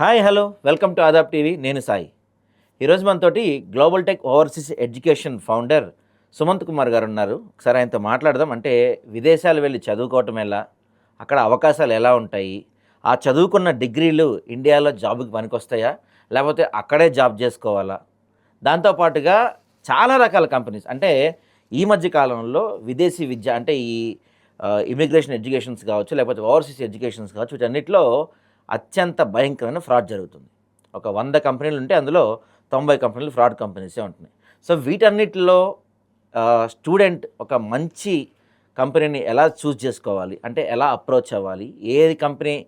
Hi hello. Welcome to Aadab TV. నేను సాయి. ఈరోజు మనతోటి global tech overseas education founder Sumanth Kumar garu ఉన్నారు. ఒకసారి ఆయనతో మాట్లాడదాం. అంటే విదేశాలు వెళ్ళి చదువుకోవటం ఎలా? అక్కడ అవకాశాలు ఎలా ఉంటాయి? ఆ చదువుకున్న డిగ్రీలు ఇండియాలో జాబ్కి పనికొస్తాయా? లేకపోతే అక్కడే జాబ్ చేసుకోవాలా? దాంతోపాటుగా చాలా రకాల కంపెనీస్. అంటే ఈ మధ్య కాలంలో విదేశీ విద్య అంటే ఈ ఇమిగ్రేషన్ ఎడ్యుకేషన్స్ కావచ్చు లేకపోతే ఓవర్సీస్ ఎడ్యుకేషన్స్ కావచ్చు వీటన్నిటిలో అత్యంత భయంకరమైన ఫ్రాడ్ జరుగుతుంది. ఒక వంద కంపెనీలు ఉంటే అందులో తొంభై కంపెనీలు ఫ్రాడ్ కంపెనీసే ఉంటున్నాయి. సో వీటన్నిటిలో స్టూడెంట్ ఒక మంచి కంపెనీని ఎలా చూస్ చేసుకోవాలి? అంటే ఎలా అప్రోచ్ అవ్వాలి? ఏది కంపెనీ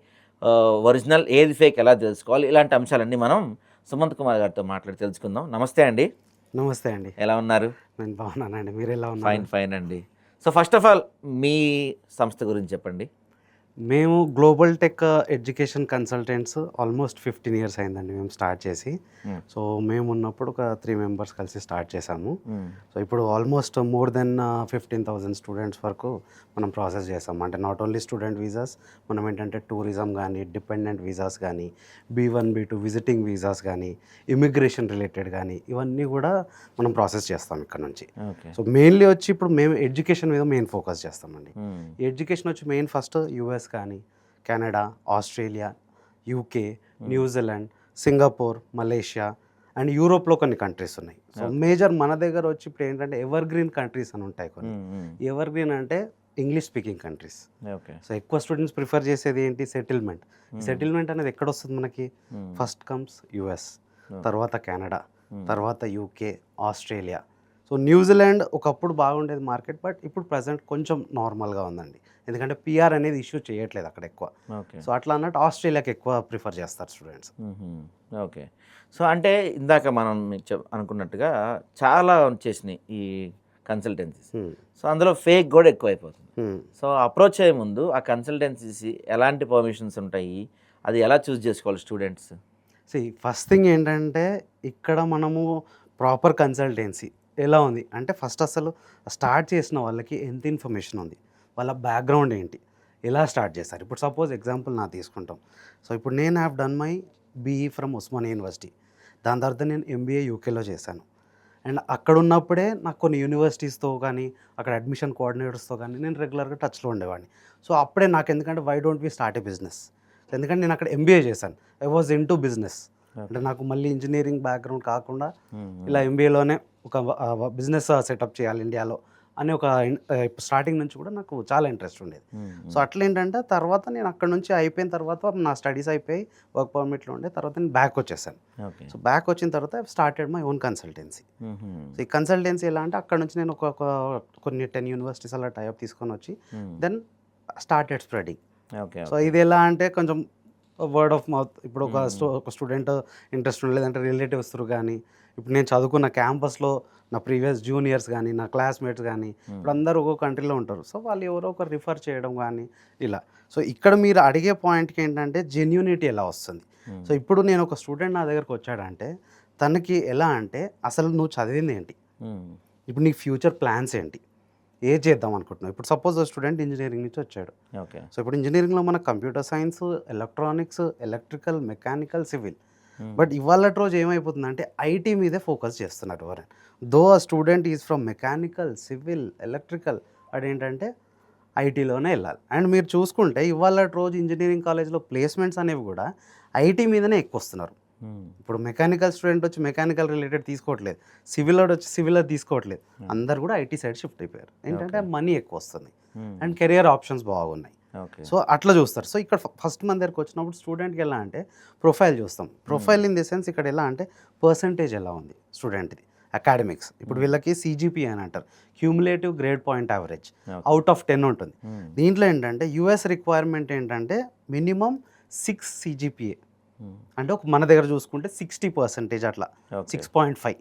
ఒరిజినల్ ఏది ఫేక్ ఎలా తెలుసుకోవాలి? ఇలాంటి అంశాలన్నీ మనం సుమంత్ కుమార్ గారితో మాట్లాడి తెలుసుకుందాం. నమస్తే అండి. నమస్తే అండి. ఎలా ఉన్నారు? నేను బాగున్నానండి. మీరు ఎలా ఫైన్ ఉన్నారు ఫైన్ అండి. సో ఫస్ట్ ఆఫ్ ఆల్ మీ సంస్థ గురించి చెప్పండి. మేము global tech education consultants almost fifteen years అయిందండి మేము స్టార్ట్ చేసి Hmm. సో మేము ఉన్నప్పుడు ఒక త్రీ మెంబర్స్ కలిసి స్టార్ట్ చేసాము మ్మ్. సో ఇప్పుడు almost more than fifteen thousand students వరకు మనం ప్రాసెస్ చేస్తాం అంటే నాట్ ఓన్లీ స్టూడెంట్ వీసాస్ మనం ఏంటంటే టూరిజం కానీ డిపెండెంట్ వీసాస్ కానీ B one B two visiting visas కానీ ఇమిగ్రేషన్ రిలేటెడ్ కానీ ఇవన్నీ కూడా మనం ప్రాసెస్ చేస్తాం ఇక్కడ నుంచి ఓకే సో మెయిన్లీ వచ్చి ఇప్పుడు మేము ఎడ్యుకేషన్ మీద మెయిన్ ఫోకస్ చేస్తామండి. ఈ ఎడ్యుకేషన్ వచ్చి మెయిన్ ఫస్ట్ యూఎస్ కానీ Canada Australia UK New Zealand Singapore Malaysia and యూరోప్లో కొన్ని కంట్రీస్ ఉన్నాయి. సో మేజర్ మన దగ్గర వచ్చి ఇప్పుడు ఏంటంటే ఎవర్ గ్రీన్ కంట్రీస్ అని ఉంటాయి కొన్ని. ఎవర్ గ్రీన్ అంటే ఇంగ్లీష్ స్పీకింగ్ కంట్రీస్ సో ఎక్కువ స్టూడెంట్స్ ప్రిఫర్ చేసేది ఏంటి? సెటిల్మెంట్ సెటిల్మెంట్ అనేది ఎక్కడ వస్తుంది మనకి. First comes US Hmm. తర్వాత కెనడా. తర్వాత UK Australia. So New Zealand ఒకప్పుడు బాగుండేది మార్కెట్ బట్ ఇప్పుడు ప్రజెంట్ కొంచెం నార్మల్గా ఉందండి. ఎందుకంటే పిఆర్ అనేది ఇష్యూ చేయట్లేదు అక్కడ ఎక్కువ. ఓకే. సో అట్లా అన్నట్టు ఆస్ట్రేలియాకి ఎక్కువ ప్రిఫర్ చేస్తారు స్టూడెంట్స్. ఓకే. సో అంటే ఇందాక మనం అనుకున్నట్టుగా చాలా వచ్చేసినాయి ఈ కన్సల్టెన్సీస్. సో అందులో ఫేక్ కూడా ఎక్కువైపోతుంది. సో అప్రోచ్ అయ్యే ముందు ఆ కన్సల్టెన్సీస్ ఎలాంటి పర్మిషన్స్ ఉంటాయి? అది ఎలా చూస్ చేసుకోవాలి స్టూడెంట్స్? సి ఫస్ట్ థింగ్ ఏంటంటే ఇక్కడ మనము ప్రాపర్ కన్సల్టెన్సీ ఎలా ఉంది? అంటే ఫస్ట్ అసలు స్టార్ట్ చేసిన వాళ్ళకి ఎంత ఇన్ఫర్మేషన్ ఉంది? వాళ్ళ బ్యాక్గ్రౌండ్ ఏంటి? ఎలా స్టార్ట్ చేస్తారు ఇప్పుడు సపోజ్ ఎగ్జాంపుల్ నా తీసుకుంటాం. సో ఇప్పుడు నేను have done my BE from Osman university దాని తర్వాత నేను ఎంబీఏ యూకేలో చేశాను. అండ్ అక్కడ ఉన్నప్పుడే నాకు కొన్ని యూనివర్సిటీస్తో కానీ అక్కడ అడ్మిషన్ కోఆర్డినేటర్స్తో కానీ నేను రెగ్యులర్గా టచ్లో ఉండేవాడిని. సో అప్పుడే నాకు ఎందుకంటే why don't we start a business ఎందుకంటే నేను అక్కడ ఎంబీఏ చేశాను. I was into business అంటే నాకు మళ్ళీ ఇంజనీరింగ్ బ్యాక్గ్రౌండ్ కాకుండా ఇలా ఎంబీఏలోనే ఒక బిజినెస్ సెటప్ చేయాలి ఇండియాలో అని ఒక స్టార్టింగ్ నుంచి కూడా నాకు చాలా ఇంట్రెస్ట్ ఉండేది. సో అట్లా ఏంటంటే తర్వాత నేను అక్కడ నుంచి అయిపోయిన తర్వాత నా స్టడీస్ అయిపోయి వర్క్ పర్మిట్లో ఉండే తర్వాత నేను బ్యాక్ వచ్చేసాను. సో బ్యాక్ వచ్చిన తర్వాత started my own consultancy so ఈ కన్సల్టెన్సీ ఎలా అంటే అక్కడ నుంచి నేను ఒక కొన్ని టెన్ యూనివర్సిటీస్ అలా టైప్ తీసుకొని వచ్చి then started spreading okay so ఇది ఎలా అంటే కొంచెం వర్డ్ ఆఫ్ మౌత్ ఇప్పుడు ఒక స్టూ ఒక స్టూడెంట్ ఇంట్రెస్ట్ లేదంటే రిలేటివ్స్ త్రూ కానీ ఇప్పుడు నేను చదువుకున్న క్యాంపస్లో నా ప్రీవియస్ జూనియర్స్ కానీ నా క్లాస్మేట్స్ కానీ ఇప్పుడు అందరూ ఒక్కో కంట్రీలో ఉంటారు. సో వాళ్ళు ఎవరో ఒకరు రిఫర్ చేయడం కానీ ఇలా. సో ఇక్కడ మీరు అడిగే పాయింట్కి ఏంటంటే జెన్యూనిటీ ఎలా వస్తుంది? సో ఇప్పుడు నేను ఒక స్టూడెంట్ నా దగ్గరకు వచ్చాడంటే తనకి ఎలా అంటే అసలు నువ్వు చదివింది ఏంటి? ఇప్పుడు నీ ఫ్యూచర్ ప్లాన్స్ ఏంటి? ఏ చేద్దాం అనుకుంటున్నావు? ఇప్పుడు సపోజ్ స్టూడెంట్ ఇంజనీరింగ్ నుంచి వచ్చాడు. ఓకే. సో ఇప్పుడు ఇంజనీరింగ్లో మన computer science electronics electrical mechanical civil but ఇవాళ రోజు ఏమైపోతుందంటే ఐటీ మీదే ఫోకస్ చేస్తున్నారు ఎవరైనా దో ఆ student is from mechanical civil electrical అదేంటంటే ఐటీలోనే వెళ్ళాలి. అండ్ మీరు చూసుకుంటే ఇవాళ రోజు ఇంజనీరింగ్ కాలేజ్లో ప్లేస్మెంట్స్ అనేవి కూడా ఐటీ మీదనే ఎక్కువ వస్తున్నారు ఇప్పుడు మెకానికల్ స్టూడెంట్ వచ్చి మెకానికల్ రిలేటెడ్ తీసుకోవట్లేదు. సివిల్ వచ్చి సివిల్ తీసుకోవట్లేదు. అందరు కూడా ఐటీ సైడ్ షిఫ్ట్ అయిపోయారు. ఏంటంటే మనీ ఎక్కువ వస్తుంది అండ్ కెరియర్ ఆప్షన్స్ బాగున్నాయి. సో అట్లా చూస్తారు. సో ఇక్కడ ఫస్ట్ మన దగ్గరకు వచ్చినప్పుడు స్టూడెంట్కి ఎలా అంటే ప్రొఫైల్ చూస్తాం. ప్రొఫైల్ ఇన్ ది సెన్స్ ఇక్కడ ఎలా అంటే పర్సంటేజ్ ఎలా ఉంది స్టూడెంట్ది అకాడమిక్స్ ఇప్పుడు వీళ్ళకి సిజిపి అని అంటారు. Cumulative grade point average out of ten ఉంటుంది. దీంట్లో ఏంటంటే యుఎస్ రిక్వైర్మెంట్ ఏంటంటే మినిమం సిక్స్ సిజిపిఏ అంటే ఒక మన దగ్గర చూసుకుంటే సిక్స్టీ పర్సెంటేజ్ అట్లా సిక్స్ పాయింట్ ఫైవ్.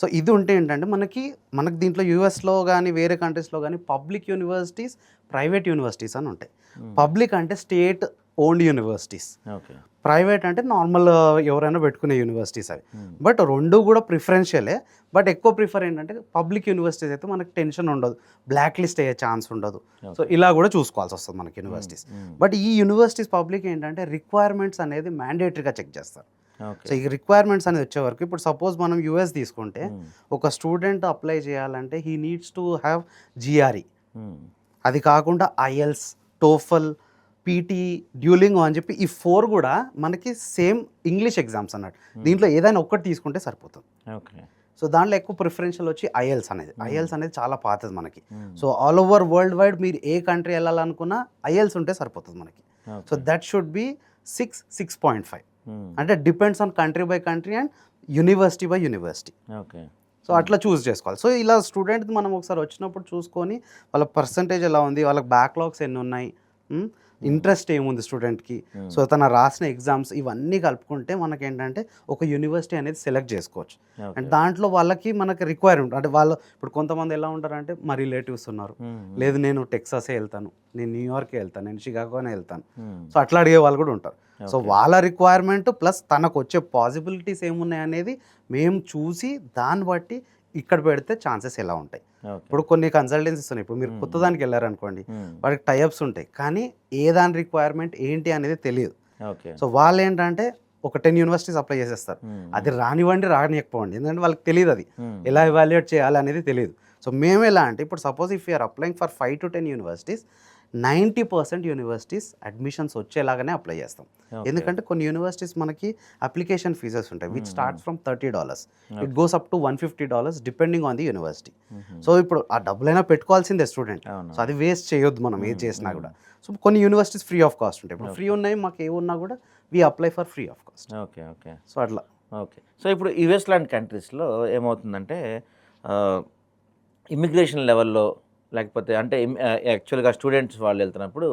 సో ఇది ఉంటే ఏంటంటే మనకి మనకి దీంట్లో యూఎస్లో కానీ వేరే కంట్రీస్లో కానీ పబ్లిక్ యూనివర్సిటీస్ ప్రైవేట్ యూనివర్సిటీస్ అని ఉంటాయి. పబ్లిక్ అంటే state owned universities. Okay. Private అంటే నార్మల్ ఎవరైనా పెట్టుకునే యూనివర్సిటీస్ అవి. Hmm. బట్ రెండు కూడా ప్రిఫరెన్షియలే. బట్ ఎక్కువ ప్రిఫర్ ఏంటంటే పబ్లిక్ యూనివర్సిటీస్ అయితే మనకి టెన్షన్ ఉండదు. బ్లాక్ లిస్ట్ అయ్యే ఛాన్స్ ఉండదు. సో ఇలా కూడా చూసుకోవాల్సి వస్తుంది మనకి యూనివర్సిటీస్. Hmm. బట్ ఈ యూనివర్సిటీస్ పబ్లిక్ ఏంటంటే రిక్వైర్మెంట్స్ అనేది మ్యాండేటరీగా చెక్ చేస్తారు. సో ఈ రిక్వైర్మెంట్స్ అనేది వచ్చే వరకు ఇప్పుడు సపోజ్ మనం యూఎస్ తీసుకుంటే Hmm. ఒక స్టూడెంట్ అప్లై చేయాలంటే he needs to have GRE. అది కాకుండా ఐఎల్స్ టోఫల్ పీటీ డ్యూలింగ్ అని చెప్పి ఈ ఫోర్ కూడా మనకి సేమ్ ఇంగ్లీష్ ఎగ్జామ్స్ అన్నట్టు. దీంట్లో ఏదైనా ఒక్కటి తీసుకుంటే సరిపోతుంది. ఓకే. సో దాంట్లో ఎక్కువ ప్రిఫరెన్షియల్ వచ్చి ఐఎల్స్ అనేది. Hmm. ఐఎల్స్ అనేది చాలా పాతది మనకి. Hmm. So all over world wide మీరు ఏ కంట్రీ వెళ్ళాలనుకున్నా ఐఎల్స్ ఉంటే సరిపోతుంది మనకి. So that should be six six point five Hmm. అంటే depends on country by country and university by university okay so అట్లా చూస్ చేసుకోవాలి. సో ఇలా స్టూడెంట్ మనం ఒకసారి వచ్చినప్పుడు చూసుకొని వాళ్ళ పర్సంటేజ్ ఎలా ఉంది వాళ్ళకి బ్యాక్లాగ్స్ ఎన్ని ఉన్నాయి ఇంట్రెస్ట్ ఏముంది స్టూడెంట్కి Hmm. సో తన రాసిన ఎగ్జామ్స్ ఇవన్నీ కలుపుకుంటే మనకి ఏంటంటే ఒక యూనివర్సిటీ అనేది సెలెక్ట్ చేసుకోవచ్చు. అండ్ దాంట్లో వాళ్ళకి మనకి రిక్వైర్మెంట్ అంటే వాళ్ళు ఇప్పుడు కొంతమంది ఎలా ఉంటారంటే మా రిలేటివ్స్ ఉన్నారు Hmm. లేదు నేను టెక్సాసే వెళ్తాను నేను న్యూయార్కే వెళ్తాను నేను షికాగోనే వెళ్తాను Hmm. సో అట్లా అడిగే వాళ్ళు కూడా ఉంటారు సో. వాళ్ళ రిక్వైర్మెంట్ ప్లస్ తనకు వచ్చే పాసిబిలిటీస్ ఏమున్నాయి అనేది మేము చూసి దాన్ని బట్టి ఇక్కడ పెడితే ఛాన్సెస్ ఎలా ఉంటాయి. ఇప్పుడు కొన్ని కన్సల్టెన్సీస్ ఉన్నాయి ఇప్పుడు మీరు. కొత్త దానికి వెళ్ళారనుకోండి. వాడికి టైప్స్ ఉంటాయి కానీ ఏ దాని రిక్వైర్మెంట్ ఏంటి అనేది తెలియదు సో వాళ్ళు ఏంటంటే ఒక టెన్ యూనివర్సిటీస్ అప్లై చేసేస్తారు. అది రానివ్వండి రానియకపోండి ఎందుకంటే వాళ్ళకి తెలియదు అది. ఎలా ఎవాల్యుయేట్ చేయాలి అనేది తెలియదు సో మేము ఎలా అంటే ఇప్పుడు suppose if you're applying for five to ten universities ninety percent universities admissions వచ్చేలాగానే apply చేస్తాం. ఎందుకంటే కొన్ని యూనివర్సిటీస్ మనకి అప్లికేషన్ ఫీజెస్ ఉంటాయి which. Starts from thirty dollars. It goes up to one fifty dollars depending on the university. So ఇప్పుడు ఆ డబ్బులైనా పెట్టుకోవాల్సిందే student. So అది వేస్ట్ చేయొద్దు మనం ఏది. చేసినా. కూడా సో కొన్ని యూనివర్సిటీస్ ఫ్రీ ఆఫ్ కాస్ట్ ఉంటాయి ఇప్పుడు. ఫ్రీ ఉన్నాయి మాకు ఏ ఉన్నా కూడా we apply for free of cost okay okay so అట్లా ఓకే సో ఇప్పుడు యుఎస్ లాంటి కంట్రీస్లో ఏమవుతుందంటే ఇమిగ్రేషన్ లెవెల్లో లేకపోతే అంటే యాక్చువల్గా స్టూడెంట్స్ వాళ్ళు వెళ్తున్నప్పుడు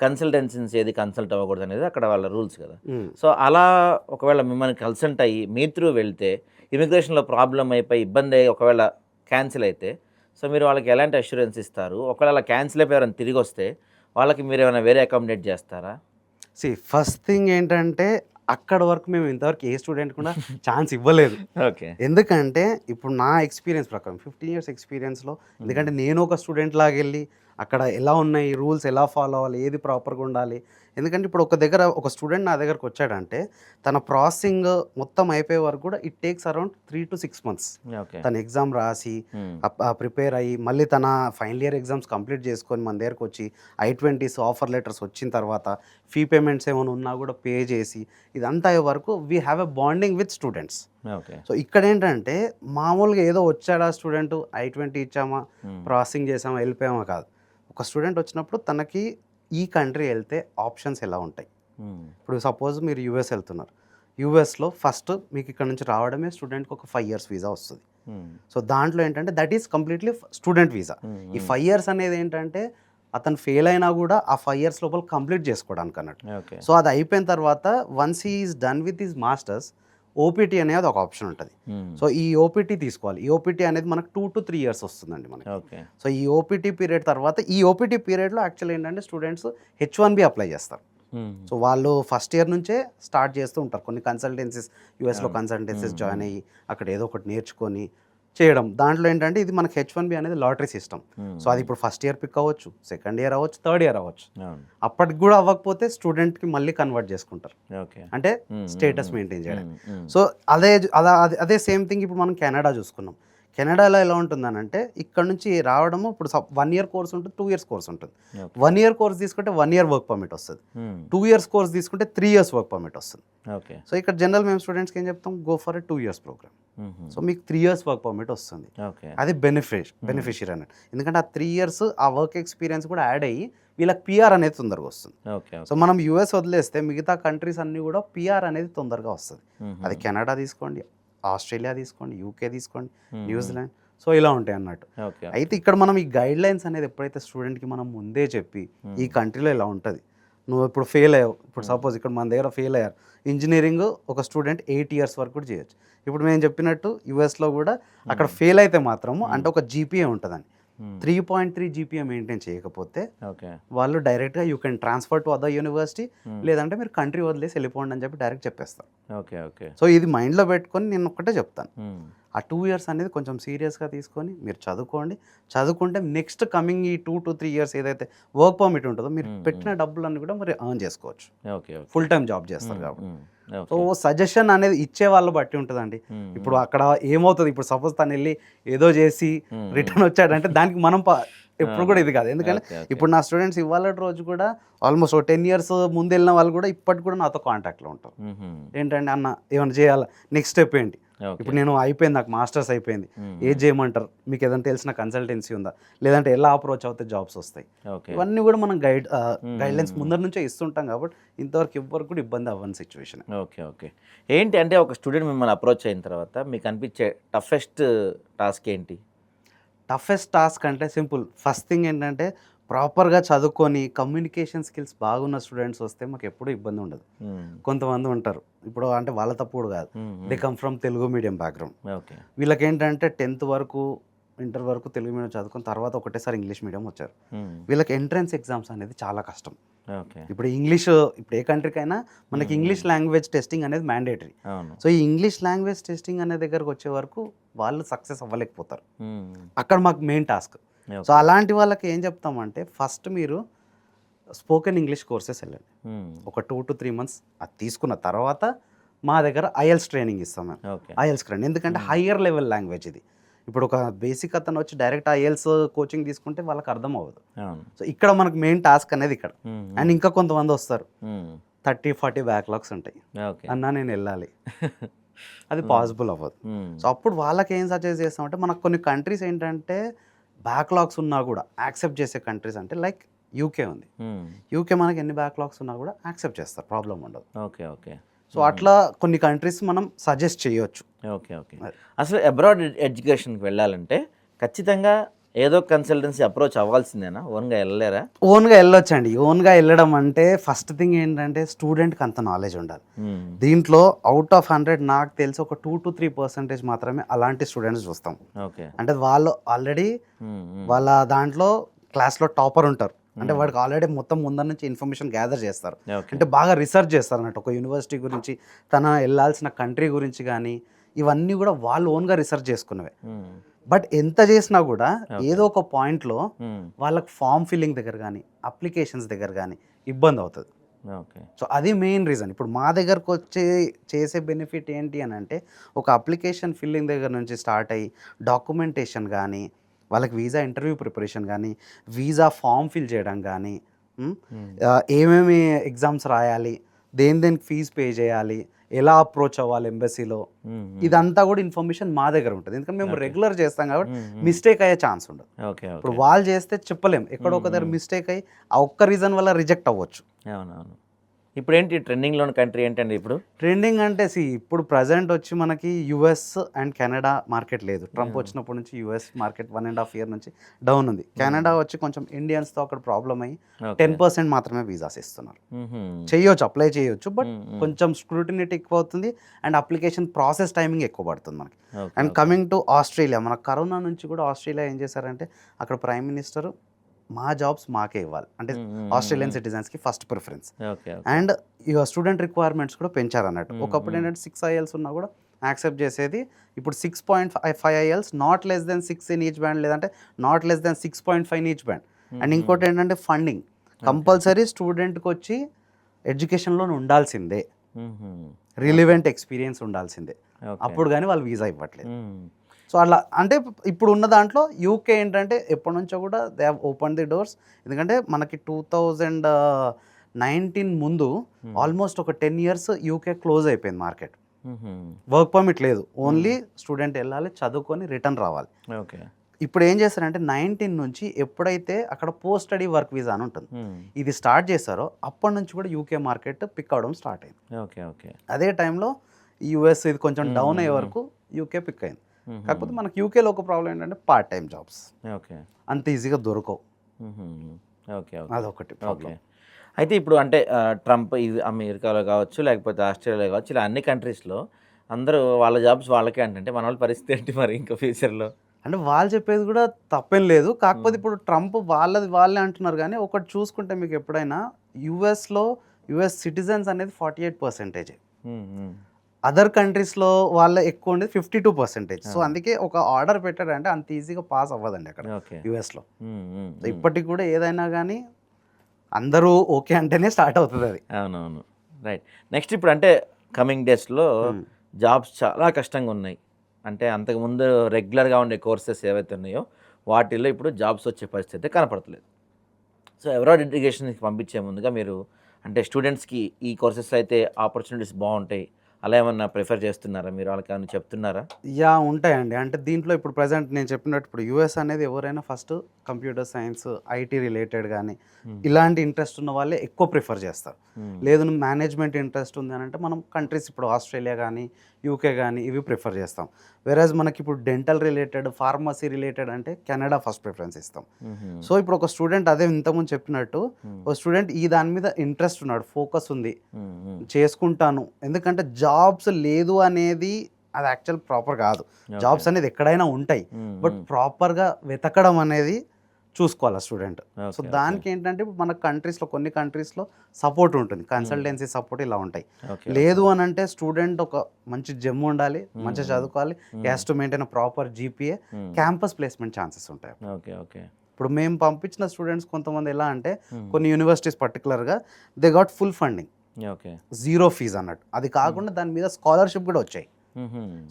కన్సల్టెన్సీస్ ఏది కన్సల్ట్ అవ్వకూడదు అనేది అక్కడ వాళ్ళ రూల్స్ కదా. సో అలా ఒకవేళ మిమ్మల్ని కన్సల్ట్ అయ్యి మీ త్రూ వెళ్తే ఇమిగ్రేషన్లో ప్రాబ్లం అయిపోయి ఇబ్బంది అయ్యి ఒకవేళ క్యాన్సిల్ అయితే సో మీరు వాళ్ళకి ఎలాంటి అష్యూరెన్స్ ఇస్తారు? ఒకవేళ అలా క్యాన్సిల్ అయిపోయి ఎవరైనా తిరిగి వస్తే వాళ్ళకి మీరు ఏమైనా వేరే అకామిడేట్ చేస్తారా? సి ఫస్ట్ థింగ్ ఏంటంటే అక్కడ వరకు మేము ఇంతవరకు ఏ స్టూడెంట్ కూడా ఛాన్స్ ఇవ్వలేదు. ఓకే. ఎందుకంటే ఇప్పుడు నా ఎక్స్పీరియన్స్ ప్రకారం ఫిఫ్టీన్ ఇయర్స్ ఎక్స్పీరియన్స్లో ఎందుకంటే నేను ఒక స్టూడెంట్ లాగా వెళ్ళి అక్కడ ఎలా ఉన్నాయి రూల్స్ ఎలా ఫాలో అవ్వాలి ఏది ప్రాపర్గా ఉండాలి ఎందుకంటే ఇప్పుడు ఒక దగ్గర ఒక స్టూడెంట్ నా దగ్గరకు వచ్చాడంటే తన ప్రాసెసింగ్ మొత్తం అయిపోయే వరకు కూడా it takes around three to six months. తన ఎగ్జామ్ రాసి ప్రిపేర్ అయ్యి మళ్ళీ తన ఫైనల్ ఇయర్ ఎగ్జామ్స్ కంప్లీట్ చేసుకొని మన దగ్గరకు వచ్చి ఐ ట్వంటీస్ ఆఫర్ లెటర్స్ వచ్చిన తర్వాత ఫీ పేమెంట్స్ ఏమైనా ఉన్నా కూడా పే చేసి ఇదంతా అయ్యే వరకు we have a bonding with students okay so ఇక్కడ ఏంటంటే మామూలుగా ఏదో వచ్చాడా స్టూడెంట్ ఐ ట్వంటీ ఇచ్చామా ప్రాసెసింగ్ చేసామా వెళ్ళిపోయామా కాదు. ఒక స్టూడెంట్ వచ్చినప్పుడు తనకి ఈ కంట్రీ వెళ్తే ఆప్షన్స్ ఎలా ఉంటాయి? ఇప్పుడు సపోజ్ మీరు యూఎస్ వెళ్తున్నారు. యూఎస్లో ఫస్ట్ మీకు ఇక్కడ నుంచి రావడమే స్టూడెంట్కి ఒక ఫైవ్ ఇయర్స్ వీసా వస్తుంది. సో దాంట్లో ఏంటంటే that is completely student visa ఈ ఫైవ్ ఇయర్స్ అనేది ఏంటంటే అతను ఫెయిల్ అయినా కూడా ఆ ఫైవ్ ఇయర్స్ లోపల కంప్లీట్ చేసుకోవడానికి అన్నట్టు ఓకే సో అది అయిపోయిన తర్వాత once is done with is masters OPT అనేది ఒక ఆప్షన్ ఉంటుంది. సో ఈ ఓపీటీ తీసుకోవాలి. ఈ ఓపీటీ అనేది మనకు టూ టు త్రీ ఇయర్స్ వస్తుందండి మనకి. ఓకే సో ఈ ఓపీటీ పీరియడ్ తర్వాత ఈ ఓపీటీ పీరియడ్లో యాక్చువల్ ఏంటంటే students H one B apply చేస్తారు. సో వాళ్ళు ఫస్ట్ ఇయర్ నుంచే స్టార్ట్ చేస్తూ ఉంటారు. కొన్ని కన్సల్టెన్సీస్ యూఎస్లో. Consultancies Hmm. జాయిన్ అయ్యి అక్కడ ఏదో ఒకటి నేర్చుకొని చేయడం. దాంట్లో ఏంటంటే ఇది మనకి హెచ్ వన్ బి అనేది లాటరీ సిస్టమ్. సో అది ఇప్పుడు ఫస్ట్ ఇయర్ పిక్ అవ్వచ్చు సెకండ్ ఇయర్ అవ్వచ్చు థర్డ్ ఇయర్ అవ్వచ్చు. అప్పటికి కూడా అవ్వకపోతే స్టూడెంట్కి మళ్ళీ కన్వర్ట్ చేసుకుంటారు. ఓకే. అంటే స్టేటస్ మెయింటైన్ చేయడం. సో అదే- అదే సేమ్ థింగ్ ఇప్పుడు మనం కెనడా చూసుకున్నాం. కెనడాలో ఎలా ఉంటుందని అంటే ఇక్కడ నుంచి రావడము ఇప్పుడు వన్ ఇయర్ కోర్స్ ఉంటుంది టూ ఇయర్స్ కోర్స్ ఉంటుంది. వన్ ఇయర్ కోర్స్ తీసుకుంటే వన్ ఇయర్ వర్క్ పర్మిట్ వస్తుంది. Hmm, టూ ఇయర్స్ కోర్స్ తీసుకుంటే త్రీ ఇయర్స్ వర్క్ పర్మిట్ వస్తుంది. ఓకే సో ఇక్కడ జనరల్ మేము స్టూడెంట్స్కి ఏం చెప్తాం? Go for a two years program hmm, hmm, so మీకు త్రీ ఇయర్స్ వర్క్ పర్మిట్ వస్తుంది. ఓకే అది బెనిఫిట్ బెనిఫిషియర్ అన్నట్టు. ఎందుకంటే ఆ త్రీ ఇయర్స్ ఆ వర్క్ ఎక్స్పీరియన్స్ కూడా యాడ్ అయ్యి వీళ్ళకి పిఆర్ అనేది తొందరగా వస్తుంది. సో మనం యూఎస్ వదిలేస్తే మిగతా కంట్రీస్ అన్నీ కూడా పిఆర్ అనేది తొందరగా వస్తుంది. Hmm, అది కెనడా తీసుకోండి. ఆస్ట్రేలియా తీసుకోండి యూకే తీసుకోండి న్యూజిలాండ్ సో ఇలా ఉంటాయి అన్నట్టు. అయితే ఇక్కడ మనం ఈ గైడ్ లైన్స్ అనేది ఎప్పుడైతే స్టూడెంట్కి మనం ముందే చెప్పి ఈ. కంట్రీలో ఇలా ఉంటుంది. నువ్వు ఇప్పుడు ఫెయిల్ అయ్యావు. ఇప్పుడు. సపోజ్ ఇక్కడ మన దగ్గర ఫెయిల్ అయ్యారు. ఇంజనీరింగ్ ఒక స్టూడెంట్ ఎయిట్ ఇయర్స్ వరకు కూడా చేయొచ్చు. ఇప్పుడు మేము చెప్పినట్టు యూఎస్లో కూడా అక్కడ. ఫెయిల్ అయితే మాత్రము. అంటే ఒక జీపీఏ ఉంటుందని three point three GPA maintain చేయకపోతే వాళ్ళు డైరెక్ట్గా you can transfer to other university Hmm. లేదంటే మీరు కంట్రీ వదిలేసి వెళ్ళిపోండి అని చెప్పి డైరెక్ట్ చెప్పేస్తారు. ఓకే ఓకే సో ఇది మైండ్లో పెట్టుకొని నేను ఒక్కటే చెప్తాను. ఆ టూ ఇయర్స్ అనేది కొంచెం సీరియస్గా తీసుకొని మీరు చదువుకోండి. చదువుకుంటే నెక్స్ట్ కమింగ్ ఈ టూ టు త్రీ ఇయర్స్ ఏదైతే వర్క్ పర్మిట్ ఉంటుందో మీరు పెట్టిన డబ్బులన్నీ కూడా మరి ఎర్న్ చేసుకోవచ్చు. ఫుల్ టైం జాబ్ చేస్తారు కాబట్టి. సో సజెషన్ అనేది ఇచ్చే వాళ్ళ బట్టి ఉంటుందండి. ఇప్పుడు అక్కడ ఏమవుతుంది? ఇప్పుడు సపోజ్ తను వెళ్ళి ఏదో చేసి రిటర్న్ వచ్చాడంటే దానికి మనం ఎప్పుడు కూడా ఇది కాదు. ఎందుకంటే ఇప్పుడు నా స్టూడెంట్స్ ఇవాళ రోజు కూడా ఆల్మోస్ట్ ఒక టెన్ ఇయర్స్ ముందు వెళ్ళిన వాళ్ళు కూడా ఇప్పటికి కూడా నాతో కాంటాక్ట్లో ఉంటారు. ఏంటంటే అన్న ఏమైనా చేయాలా? నెక్స్ట్ స్టెప్ ఏంటి? ఇప్పుడు నేను అయిపోయింది నాకు మాస్టర్స్ అయిపోయింది. ఏది చేయమంటారు? మీకు ఏదైనా తెలిసిన కన్సల్టెన్సీ ఉందా? లేదంటే ఎలా అప్రోచ్ అవుతే జాబ్స్ వస్తాయి? ఇవన్నీ కూడా మనం గైడ్ Hmm. గైడ్లైన్స్ ముందర నుంచే ఇస్తుంటాం కాబట్టి ఇంతవరకు ఎవ్వరికి కూడా ఇబ్బంది అవ్వని సిచ్యువేషన్ ఓకే ఓకే. ఏంటి అంటే ఒక స్టూడెంట్ మిమ్మల్ని అప్రోచ్ అయిన తర్వాత మీకు అనిపించే టఫెస్ట్ టాస్క్ ఏంటి? టఫెస్ట్ టాస్క్ అంటే సింపుల్ ఫస్ట్ థింగ్ ఏంటంటే ప్రాపర్గా చదువుకొని కమ్యూనికేషన్ స్కిల్స్ బాగున్న స్టూడెంట్స్ వస్తే మాకు ఎప్పుడూ ఇబ్బంది ఉండదు. కొంతమంది ఉంటారు. ఇప్పుడు అంటే వాళ్ళ తప్పు కూడా కాదు. They come from Telugu medium background వీళ్ళకి ఏంటంటే టెన్త్ వరకు ఇంటర్ వరకు తెలుగు మీడియం చదువుకుని తర్వాత ఒకటేసారి ఇంగ్లీష్ మీడియం వచ్చారు. వీళ్ళకి ఎంట్రన్స్ ఎగ్జామ్స్ అనేది చాలా కష్టం. ఇప్పుడు ఇంగ్లీష్ ఇప్పుడు ఏ కంట్రీకైనా మనకి. ఇంగ్లీష్ లాంగ్వేజ్ టెస్టింగ్ అనేది మ్యాండేటరీ. సో ఈ ఇంగ్లీష్ లాంగ్వేజ్ టెస్టింగ్ అనే దగ్గరకు వచ్చే వరకు వాళ్ళు సక్సెస్ అవ్వలేకపోతారు. అక్కడ మాకు మెయిన్ టాస్క్. సో అలాంటి వాళ్ళకి ఏం చెప్తామంటే ఫస్ట్ మీరు స్పోకెన్ ఇంగ్లీష్ కోర్సెస్ వెళ్ళండి. మ్మ్. ఒక టూ టు త్రీ మంత్స్ అది తీసుకున్న తర్వాత మా దగ్గర ఐఎల్స్ ట్రైనింగ్ ఇస్తాం మేము. IELTS training. ఎందుకంటే Hmm. హయ్యర్ లెవెల్ లాంగ్వేజ్ ఇది. ఇప్పుడు ఒక బేసిక్ అతను వచ్చి డైరెక్ట్ ఐఎల్స్ కోచింగ్ తీసుకుంటే వాళ్ళకి అర్థం అవ్వదు. సో ఇక్కడ మనకు మెయిన్ టాస్క్ అనేది ఇక్కడ. అండ్ ఇంకా కొంతమంది వస్తారు. మ్మ్. థర్టీ ఫార్టీ బ్యాక్లాగ్స్ ఉంటాయి. అన్నా నేను వెళ్ళాలి. అది Hmm. పాసిబుల్ అవ్వదు. సో అప్పుడు వాళ్ళకి ఏం సజెస్ట్ చేస్తామంటే మనకు కొన్ని కంట్రీస్ ఏంటంటే బ్యాక్లాగ్స్ ఉన్నా కూడా యాక్సెప్ట్ చేసే కంట్రీస్ అంటే లైక్ యూకే ఉంది. యూకే మనకి ఎన్ని బ్యాక్లాగ్స్ ఉన్నా కూడా యాక్సెప్ట్ చేస్తారు ప్రాబ్లం ఉండదు. ఓకే ఓకే సో అట్లా కొన్ని కంట్రీస్ మనం సజెస్ట్ చేయొచ్చు. Okay okay. అసలు అబ్రాడ్ ఎడ్యుకేషన్కి వెళ్ళాలంటే ఖచ్చితంగా ఏదో కన్సల్టెన్సీ అప్రోచ్ అవ్వాల్సిందేనా ఓన్గా వెళ్ళలేరా ఓన్గా వెళ్ళొచ్చండి ఓన్గా వెళ్ళడం అంటే ఫస్ట్ థింగ్ ఏంటంటే స్టూడెంట్కి అంత నాలెడ్జ్ ఉండాలి మ్మ్. దీంట్లో అవుట్ ఆఫ్ హండ్రెడ్ నాకు తెలిసి ఒక టూ టు త్రీ పర్సెంటేజ్ మాత్రమే అలాంటి స్టూడెంట్స్ చూస్తాం ఓకే అంటే వాళ్ళు ఆల్రెడీ మ్మ్. మ్మ్. వాళ్ళ దాంట్లో క్లాస్లో టాపర్ ఉంటారు అంటే Hmm. వాడికి ఆల్రెడీ మొత్తం ముందర నుంచి ఇన్ఫర్మేషన్ గ్యాదర్ చేస్తారు అంటే బాగా రీసెర్చ్ చేస్తారు అన్నట్టు ఒక యూనివర్సిటీ గురించి తన వెళ్ళాల్సిన కంట్రీ గురించి కానీ ఇవన్నీ కూడా వాళ్ళు ఓన్గా రీసెర్చ్ చేసుకున్నవే. బట్ ఎంత చేసినా కూడా. ఏదో ఒక పాయింట్లో. వాళ్ళకి ఫామ్ ఫిల్లింగ్ దగ్గర కానీ అప్లికేషన్స్ దగ్గర కానీ ఇబ్బంది అవుతుంది ఓకే సో అది మెయిన్ రీజన్ ఇప్పుడు మా దగ్గరకు వచ్చే చేసే బెనిఫిట్ ఏంటి అని అంటే ఒక అప్లికేషన్ ఫిల్లింగ్ దగ్గర నుంచి స్టార్ట్ అయ్యి డాక్యుమెంటేషన్ కానీ వాళ్ళకి వీసా ఇంటర్వ్యూ ప్రిపరేషన్ కానీ వీసా ఫామ్ ఫిల్ చేయడం కానీ ఏమేమి ఎగ్జామ్స్ రాయాలి దేని దేనికి ఫీజు పే చేయాలి ఎలా అప్రోచ్ అవ్వాలి ఎంబసీలో. ఇదంతా కూడా ఇన్ఫర్మేషన్ మా దగ్గర ఉంటుంది ఎందుకంటే మేము. రెగ్యులర్ చేస్తాం కాబట్టి. మిస్టేక్ అయ్యే ఛాన్స్ ఉండదు ఓకే ఇప్పుడు వాళ్ళు చేస్తే చెప్పలేం ఎక్కడో ఒక దగ్గర. మిస్టేక్ అయ్యి ఆ ఒక్క రీజన్ వల్ల రిజెక్ట్ అవ్వచ్చు ఇప్పుడు ఏంటి ట్రెండింగ్లో కంట్రీ ఏంటండి ఇప్పుడు ట్రెండింగ్ అంటే సి ఇప్పుడు ప్రజెంట్ వచ్చి మనకి యుఎస్ అండ్ కెనడా మార్కెట్ లేదు ట్రంప్ Yeah. వచ్చినప్పటి నుంచి US market one and half year నుంచి డౌన్ ఉంది కెనడా వచ్చి కొంచెం ఇండియన్స్తో అక్కడ ప్రాబ్లం అయ్యి. టెన్ పర్సెంట్ మాత్రమే వీసాస్ ఇస్తున్నారు. చేయొచ్చు అప్లై చేయొచ్చు బట్. కొంచెం స్క్రూటినిటీ ఎక్కువ అవుతుంది అండ్ అప్లికేషన్ ప్రాసెస్ టైమింగ్ ఎక్కువ పడుతుంది మనకి అండ్. కమింగ్ టు ఆస్ట్రేలియా మన కరోనా నుంచి కూడా ఆస్ట్రేలియా ఏం చేశారంటే అక్కడ ప్రైమ్ మినిస్టర్ మా జాబ్స్ మాకే ఇవ్వాలి అంటే. ఆస్ట్రేలియన్. సిటిజన్స్కి ఫస్ట్ ప్రిఫరెన్స్. అండ్ ఇక స్టూడెంట్ రిక్వైర్మెంట్స్ కూడా పెంచారు అన్నట్టు ఒకప్పుడు. ఏంటంటే సిక్స్ ఐఎల్స్ ఉన్నా కూడా యాక్సెప్ట్ చేసేది ఇప్పుడు six point five five IELTS not less than six in each band లేదంటే not less than six point five in each band and. ఇంకోటి ఏంటంటే ఫండింగ్ కంపల్సరీ స్టూడెంట్కి వచ్చి ఎడ్యుకేషన్లో ఉండాల్సిందే. రిలివెంట్ ఎక్స్పీరియన్స్ ఉండాల్సిందే. అప్పుడు కానీ వాళ్ళు వీసా ఇవ్వట్లేదు. సో అట్లా అంటే ఇప్పుడు ఉన్న దాంట్లో యూకే ఏంటంటే ఎప్పటి నుంచో కూడా they have open the doors ఎందుకంటే మనకి టూ థౌజండ్ నైన్టీన్ ముందు. ఆల్మోస్ట్ ఒక టెన్ ఇయర్స్ యూకే క్లోజ్ అయిపోయింది మార్కెట్. వర్క్ పర్మిట్ లేదు. ఓన్లీ స్టూడెంట్ వెళ్ళాలి చదువుకొని రిటర్న్ రావాలి. ఓకే ఇప్పుడు ఏం చేస్తారంటే నైన్టీన్ నుంచి ఎప్పుడైతే అక్కడ పోస్ట్ స్టడీ వర్క్ వీసా అని ఉంటుంది మ్మ్. ఇది స్టార్ట్ చేశారో అప్పటి నుంచి కూడా యూకే మార్కెట్ పిక్ అవడం స్టార్ట్ అయింది. ఓకే ఓకే అదే టైంలో యుఎస్ ఇది కొంచెం డౌన్ అయ్యే వరకు యూకే పిక్ అయింది. కాకపోతే మనకి యూకేలో ఒక ప్రాబ్లం ఏంటంటే పార్ట్ టైం జాబ్స్ ఓకే. అంత ఈజీగా దొరకవు. ఓకే అదొకటి ఓకే. అయితే ఇప్పుడు అంటే ట్రంప్ ఇది అమెరికాలో కావచ్చు లేకపోతే ఆస్ట్రేలియాలో కావచ్చు ఇలా అన్ని కంట్రీస్లో అందరూ వాళ్ళ జాబ్స్ వాళ్ళకే అంటే మన వాళ్ళ పరిస్థితి ఏంటి మరి ఇంకా ఫ్యూచర్లో అంటే వాళ్ళు చెప్పేది కూడా తప్పేం లేదు. కాకపోతే ఇప్పుడు ట్రంప్ వాళ్ళది వాళ్ళే అంటున్నారు కానీ ఒకటి చూసుకుంటే మీకు ఎప్పుడైనా యుఎస్లో యుఎస్ సిటిజన్స్ అనేది ఫార్టీ ఎయిట్ పర్సెంటేజ్. అదర్ కంట్రీస్లో వాళ్ళ ఎక్కువ ఉండేది ఫిఫ్టీ టూ పర్సెంటేజ్ సో. అందుకే ఒక ఆర్డర్ పెట్టారంటే అంత ఈజీగా పాస్ అవ్వదండి అక్కడ. ఓకే. యుఎస్లో సో. ఇప్పటికి కూడా ఏదైనా కానీ అందరూ ఓకే అంటేనే స్టార్ట్ అవుతుంది అది. అవునవును. రైట్ నెక్స్ట్ ఇప్పుడు అంటే కమింగ్ డేస్లో. జాబ్స్ చాలా కష్టంగా ఉన్నాయి. అంటే అంతకుముందు రెగ్యులర్గా ఉండే కోర్సెస్ ఏవైతే ఉన్నాయో వాటిల్లో ఇప్పుడు జాబ్స్ వచ్చే పరిస్థితి కనపడట్లేదు సో ఎవరాడ్ ఎడ్యుకేషన్కి పంపించే ముందుగా మీరు అంటే స్టూడెంట్స్కి ఈ కోర్సెస్ అయితే ఆపర్చునిటీస్ బాగుంటాయి. అలా ఏమన్నా ప్రిఫర్ చేస్తున్నారా? మీరు వాళ్ళకి ఏమైనా చెప్తున్నారా? యా ఉంటాయండి. అంటే దీంట్లో ఇప్పుడు ప్రజెంట్ నేను చెప్పినట్టు ఇప్పుడు యూఎస్ అనేది ఎవరైనా first computer science IT related కానీ. ఇలాంటి ఇంట్రెస్ట్ ఉన్న వాళ్ళే ఎక్కువ ప్రిఫర్ చేస్తారు. లేదు మేనేజ్మెంట్ ఇంట్రెస్ట్ ఉంది అని అంటే మనం కంట్రీస్ ఇప్పుడు ఆస్ట్రేలియా కానీ యూకే కానీ ఇవి ప్రిఫర్ చేస్తాం వెరాజ్ మనకి ఇప్పుడు డెంటల్ రిలేటెడ్ ఫార్మసీ రిలేటెడ్ అంటే కెనడా ఫస్ట్ ప్రిఫరెన్స్ ఇస్తాం. సో ఇప్పుడు ఒక స్టూడెంట్ అదే ఇంతకుముందు చెప్పినట్టు. ఒక స్టూడెంట్ ఈ దాని మీద ఇంట్రెస్ట్ ఉన్నాడు ఫోకస్ ఉంది. చేసుకుంటాను ఎందుకంటే జాబ్స్ లేదు అనేది అది యాక్చువల్ ప్రాపర్ కాదు. జాబ్స్ అనేది ఎక్కడైనా ఉంటాయి. బట్. ప్రాపర్గా వెతకడం అనేది చూసుకోవాలి స్టూడెంట్. సో దానికి ఏంటంటే మన కంట్రీస్లో కొన్ని కంట్రీస్లో సపోర్ట్ ఉంటుంది. కన్సల్టెన్సీ సపోర్ట్ ఇలా ఉంటాయి. లేదు అని అంటే స్టూడెంట్ ఒక మంచి జమ్ ఉండాలి మంచిగా. చదువుకోవాలి. Has to maintain proper GPA. Campus placement chances ఉంటాయి ఓకే ఓకే. ఇప్పుడు మేము పంపించిన స్టూడెంట్స్ కొంతమంది ఎలా అంటే. కొన్ని యూనివర్సిటీస్ పర్టికులర్గా they got full funding okay zero fees అన్నట్టు. అది కాకుండా దాని మీద స్కాలర్షిప్ కూడా వచ్చాయి.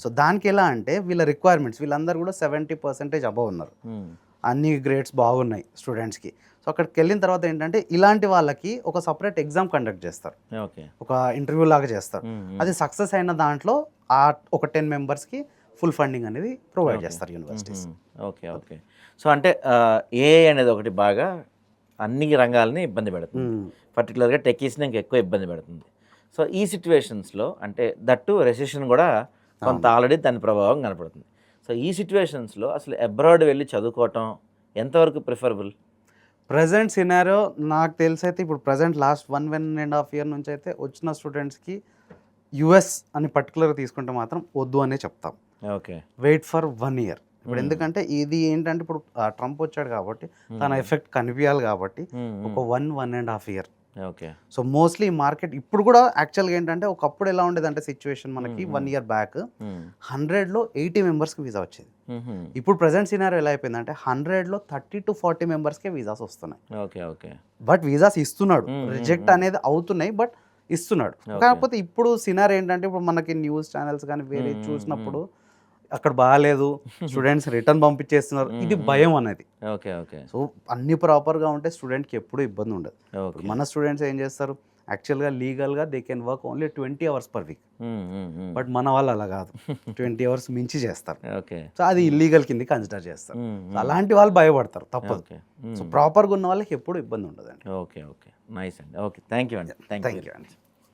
సో దానికి ఎలా అంటే వీళ్ళ రిక్వైర్మెంట్స్ వీళ్ళందరూ కూడా సెవెంటీ పర్సెంటేజ్ అబవ్ ఉన్నారు. అన్ని గ్రేడ్స్ బాగున్నాయి స్టూడెంట్స్కి సో అక్కడికి వెళ్ళిన తర్వాత ఏంటంటే ఇలాంటి వాళ్ళకి ఒక సపరేట్ ఎగ్జామ్ కండక్ట్ చేస్తారు. ఓకే. ఒక ఇంటర్వ్యూ లాగా చేస్తారు. అది సక్సెస్ అయిన దాంట్లో ఆ ఒక టెన్ మెంబర్స్కి ఫుల్ ఫండింగ్ అనేది ప్రొవైడ్. చేస్తారు యూనివర్సిటీస్. Okay okay. సో అంటే ఏ అనేది ఒకటి బాగా అన్ని రంగాలని ఇబ్బంది పెడుతుంది. పర్టికులర్గా టెక్కీస్ని ఇంకా ఎక్కువ ఇబ్బంది పెడుతుంది. సో ఈ సిచ్యువేషన్స్లో అంటే దట్టు రెసెషన్ కూడా కొంత ఆల్రెడీ దాని ప్రభావం కనపడుతుంది. సో ఈ సిచ్యువేషన్స్లో అసలు అబ్రాడ్ వెళ్ళి చదువుకోవటం ఎంతవరకు ప్రిఫరబుల్? ప్రజెంట్ సినారో నాకు తెలిసి అయితే ఇప్పుడు present last one one and half year నుంచి అయితే వచ్చిన స్టూడెంట్స్కి యుఎస్ అని పర్టికులర్గా తీసుకుంటే మాత్రం వద్దు అనే చెప్తాం. Okay. Wait for one year ఇప్పుడు. ఎందుకంటే ఇది ఏంటంటే ఇప్పుడు ట్రంప్ వచ్చాడు కాబట్టి తన ఎఫెక్ట్ కనిపించాలి కాబట్టి ఒక one one and half year. Okay. So mostly market ఇప్పుడు కూడా యాక్చువల్గా ఏంటంటే ఒకప్పుడు ఎలా ఉండేదంటే సిచ్యువేషన్ మనకి వన్. ఇయర్ బ్యాక్ హండ్రెడ్లో ఎయిటీ మెంబర్స్కి వీసా వచ్చేది. ఇప్పుడు ప్రజెంట్ సినారో ఎలా అయిపోయిందంటే హండ్రెడ్లో థర్టీ టు ఫార్టీ మెంబర్స్కే వీసాస్ వస్తున్నాయి. Okay okay. బట్ వీసాస్ ఇస్తున్నాడు. రిజెక్ట్. అనేది అవుతున్నాయి బట్ ఇస్తున్నాడు. కాకపోతే ఇప్పుడు సినార్ ఏంటంటే ఇప్పుడు మనకి న్యూస్ ఛానల్స్ కానీ వేరే చూసినప్పుడు అక్కడ బాగాలేదు. Students return పంపించేస్తున్నారు. ఇది. భయం అనేది. Okay okay. సో అన్ని ప్రాపర్గా ఉంటే స్టూడెంట్కి ఎప్పుడూ ఇబ్బంది ఉండదు. మన స్టూడెంట్స్ ఏం చేస్తారు? యాక్చువల్గా లీగల్గా they can work only twenty hours per week. But మన వాళ్ళు అలా కాదు. ట్వంటీ అవర్స్ మించి చేస్తారు. ఓకే. సో అది ఇల్లీగల్ కింద కన్సిడర్ చేస్తారు. అలాంటి వాళ్ళు భయపడతారు. తప్పదు. సో ప్రాపర్గా ఉన్న వాళ్ళకి ఎప్పుడు ఇబ్బంది ఉండదండి. Okay okay. నైస్ అండి. ఓకే. థ్యాంక్ యూ అండి. థ్యాంక్ యూ అండి.